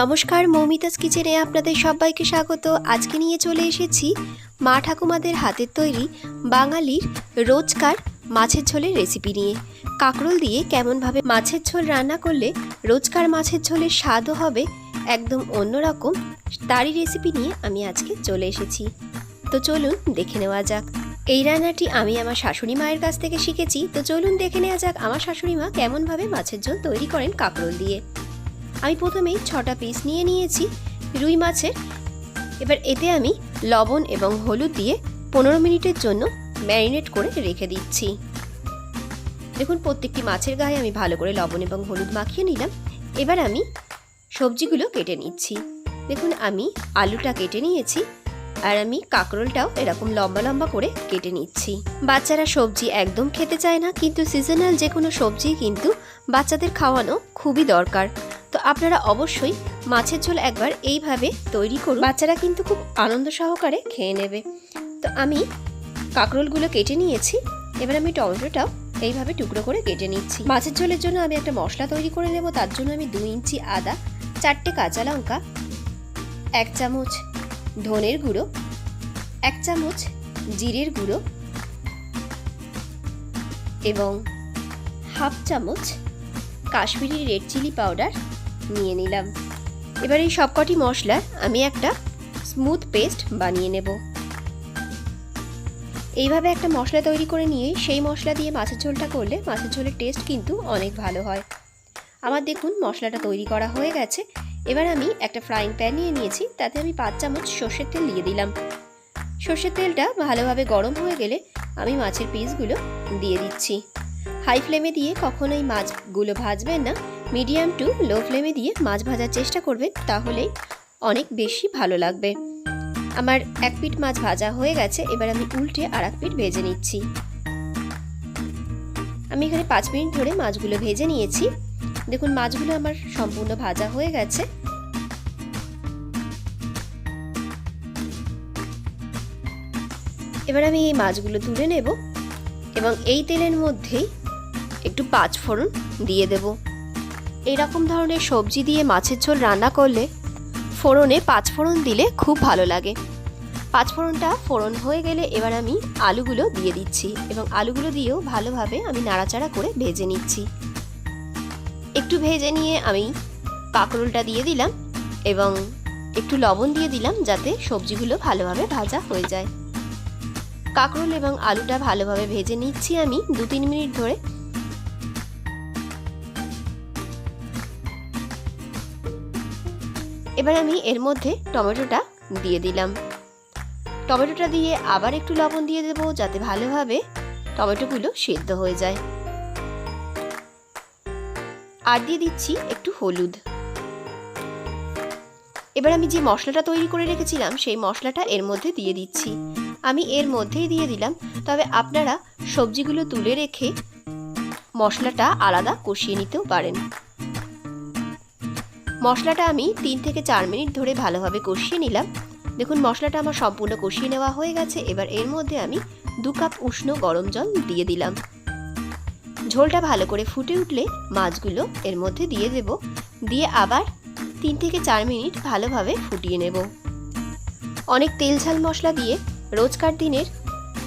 নমস্কার মৌমিতাস কিচেনে আপনাদের সবাইকে স্বাগত। আজকে নিয়ে চলে এসেছি মা ঠাকুমাদের হাতের তৈরি বাঙালির রোজকার মাছের ঝোলের রেসিপি নিয়ে। কাঁকরোল দিয়ে কেমনভাবে মাছের ঝোল রান্না করলে রোজকার মাছের ঝোলের স্বাদও হবে একদম অন্যরকম, তারই রেসিপি নিয়ে আমি আজকে চলে এসেছি। তো চলুন দেখে নেওয়া যাক। এই রান্নাটি আমি আমার শাশুড়ি মায়ের কাছ থেকে শিখেছি। তো চলুন দেখে নেওয়া যাক আমার শাশুড়ি মা কেমনভাবে মাছের ঝোল তৈরি করেন কাঁকরোল দিয়ে। আমি প্রথমেই ছটা পিস নিয়ে নিয়েছি, রুই মাছের। এবার এতে আমি লবণ এবং হলুদ দিয়ে পনেরো মিনিটের জন্য ম্যারিনেট করে রেখে দিচ্ছি। দেখুন, প্রত্যেকটি মাছের গায়ে আমি ভালো করে লবণ এবং হলুদ মাখিয়ে নিলাম। এবার আমি সবজিগুলো কেটে নিচ্ছি। দেখুন, আমি আলুটা কেটে নিয়েছি আর আমি কাঁকরোলটাও এরকম লম্বা লম্বা করে কেটে নিচ্ছি। বাচ্চারা সবজি একদম খেতে চায় না, কিন্তু সিজনাল যে কোনো সবজি কিন্তু বাচ্চাদের খাওয়ানো খুবই দরকার। তো আপনারা অবশ্যই মাছের ঝোল একবার এইভাবে তৈরি করুন। বাচ্চারা কিন্তু খুব আনন্দ সহকারে খেয়ে নেবে। তো আমি কাঁকরোলগুলো কেটে নিয়েছি। এবার আমি টমেটোটাও এইভাবে টুকরো করে কেটে নিচ্ছি। মাছের ঝোলের জন্য আমি একটা মশলা তৈরি করে নেব। তার জন্য আমি দুই ইঞ্চি আদা, চারটে কাঁচা লঙ্কা, এক চামচ ধনের গুঁড়ো, এক চামচ জিরের গুঁড়ো এবং হাফ চামচ কাশ্মীরি রেড চিলি পাউডার নিয়ে নিলাম। এবার এই সবকটি মশলা আমি একটা স্মুথ পেস্ট বানিয়ে নেব। এইভাবে একটা মশলা তৈরি করে নিয়ে সেই মশলা দিয়ে মাছের ঝোলটা করলে মাছের ঝোলের টেস্ট কিন্তু অনেক ভালো হয়। আমার দেখুন মশলাটা তৈরি করা হয়ে গেছে। এবার আমি একটা ফ্রাইং প্যান নিয়ে নিয়েছি, তাতে আমি পাঁচ চামচ সর্ষের তেল দিয়ে দিলাম। সর্ষের তেলটা ভালোভাবে গরম হয়ে গেলে আমি মাছের পিসগুলো দিয়ে দিচ্ছি। হাই ফ্লেমে দিয়ে কখনোই মাছগুলো ভাজবেন না। মিডিয়াম টু লো ফ্লেমে দিয়ে মাছ ভাজার চেষ্টা করবেন, তাহলেই অনেক বেশি ভালো লাগবে। আমার এক পিঠ মাছ ভাজা হয়ে গেছে, এবার আমি উল্টে আর এক পিঠ ভেজে নিচ্ছি। আমি এখানে পাঁচ মিনিট ধরে মাছগুলো ভেজে নিয়েছি। দেখুন, মাছগুলো আমার সম্পূর্ণ ভাজা হয়ে গেছে। এবার আমি এই মাছগুলো তুলে নেব এবং এই তেলের মধ্যেই একটু পাঁচ ফোড়ন দিয়ে দেব। এরকম ধরনের সবজি দিয়ে মাছের ঝোল রান্না করলে ফোড়নে পাঁচ ফোড়ন দিলে খুব ভালো লাগে। পাঁচ ফোড়নটা ফোড়ন হয়ে গেলে এবার আমি আলুগুলো দিয়ে দিচ্ছি এবং আলুগুলো দিয়েও ভালোভাবে আমি নাড়াচাড়া করে ভেজে নিচ্ছি। একটু ভেজে নিয়ে আমি কাঁকরোলটা দিয়ে দিলাম এবং একটু লবণ দিয়ে দিলাম যাতে সবজিগুলো ভালোভাবে ভাজা হয়ে যায়। কাঁকরোল এবং আলুটা ভালোভাবে ভেজে নিচ্ছি আমি দু তিন মিনিট ধরে। এবার আমি এর মধ্যে টমেটোটা দিয়ে দিলাম। টমেটোটা দিয়ে আবার একটু লবণ দিয়ে দেবো যাতে ভালোভাবে টমেটোগুলো সেদ্ধ হয়ে যায়। আর দিয়ে দিচ্ছি একটু হলুদ। এবার আমি যে মশলাটা তৈরি করে রেখেছিলাম, সেই মশলাটা এর মধ্যে দিয়ে দিচ্ছি। আমি এর মধ্যেই দিয়ে দিলাম, তবে আপনারা সবজিগুলো তুলে রেখে মশলাটা আলাদা কষিয়ে নিতেও পারেন। মশলাটা আমি তিন থেকে চার মিনিট ধরে ভালোভাবে কষিয়ে নিলাম। দেখুন, মশলাটা আমার সম্পূর্ণ কষিয়ে নেওয়া হয়ে গেছে। এবার এর মধ্যে আমি দু কাপ উষ্ণ গরম জল দিয়ে দিলাম। ঝোলটা ভালো করে ফুটে উঠলে মাছগুলো এর মধ্যে দিয়ে দেব। দিয়ে আবার তিন থেকে চার মিনিট ভালোভাবে ফুটিয়ে নেব। অনেক তেল ঝাল মশলা দিয়ে রোজকার দিনের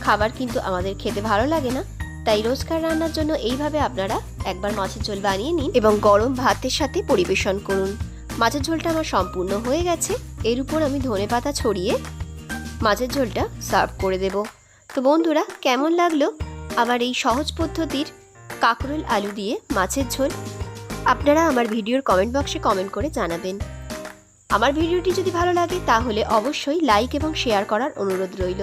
খাবার কিন্তু আমাদের খেতে ভালো লাগে না। তাই রোজকার রান্নার জন্য এইভাবে আপনারা একবার মাছের ঝোল বানিয়ে নিন এবং গরম ভাতের সাথে পরিবেশন করুন। মাছের ঝোলটা আমার সম্পূর্ণ হয়ে গেছে। এর উপর আমি ধনে পাতা ছড়িয়ে মাছের ঝোলটা সার্ভ করে দেব। তো বন্ধুরা, কেমন লাগল? আমার এই সহজ পদ্ধতির কাঁকরোল আলু দিয়ে মাছের ঝোল। আপনারা আমার ভিডিওর কমেন্ট বক্সে কমেন্ট করে জানাবেন। আমার ভিডিওটি যদি ভালো লাগে, তাহলে অবশ্যই লাইক এবং শেয়ার করার অনুরোধ রইল।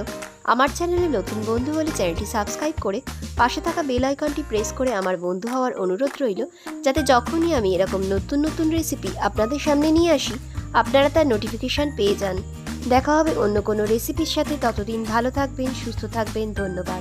আমার চ্যানেলে নতুন বন্ধু হলে চ্যানেলটি সাবস্ক্রাইব করে পাশে থাকা বেল আইকনটি প্রেস করে আমার বন্ধু হওয়ার অনুরোধ রইল, যাতে যখনই আমি এরকম নতুন নতুন রেসিপি আপনাদের সামনে নিয়ে আসি, আপনারা তার নোটিফিকেশান পেয়ে যান। দেখা হবে অন্য কোনো রেসিপির সাথে। ততদিন ভালো থাকবেন, সুস্থ থাকবেন। ধন্যবাদ।